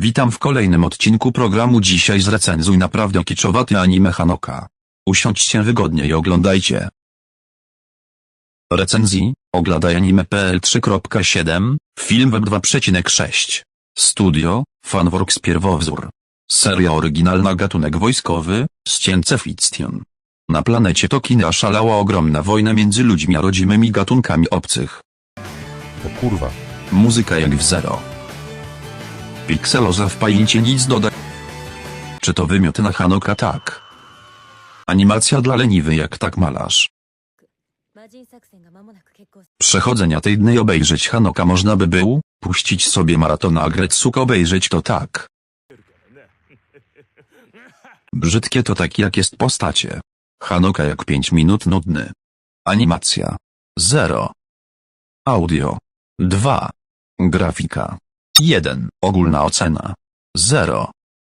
Witam w kolejnym odcinku programu dzisiaj zrecenzuj naprawdę kiczowaty anime Hanoka. Usiądźcie wygodnie i oglądajcie. Recenzji, oglądaj anime.pl 3.7, film web 2.6. Studio, Fanworks pierwowzór. Seria oryginalna gatunek wojskowy, science fiction. Na planecie Tokina szalała ogromna wojna między ludźmi a rodzimymi gatunkami obcych. O kurwa. Muzyka jak w zero. Pixeloza w pajęcie nic doda. Czy to wymiot na Hanoka tak? Animacja dla leniwy jak tak malarz. Przechodzenia tej dny obejrzeć Hanoka można by był, puścić sobie maratona Agretsuk obejrzeć to tak. Brzydkie to tak jak jest postacie. Hanoka jak 5 minut nudny. Animacja. 0. Audio. 2. Grafika. 1. Ogólna ocena. 0.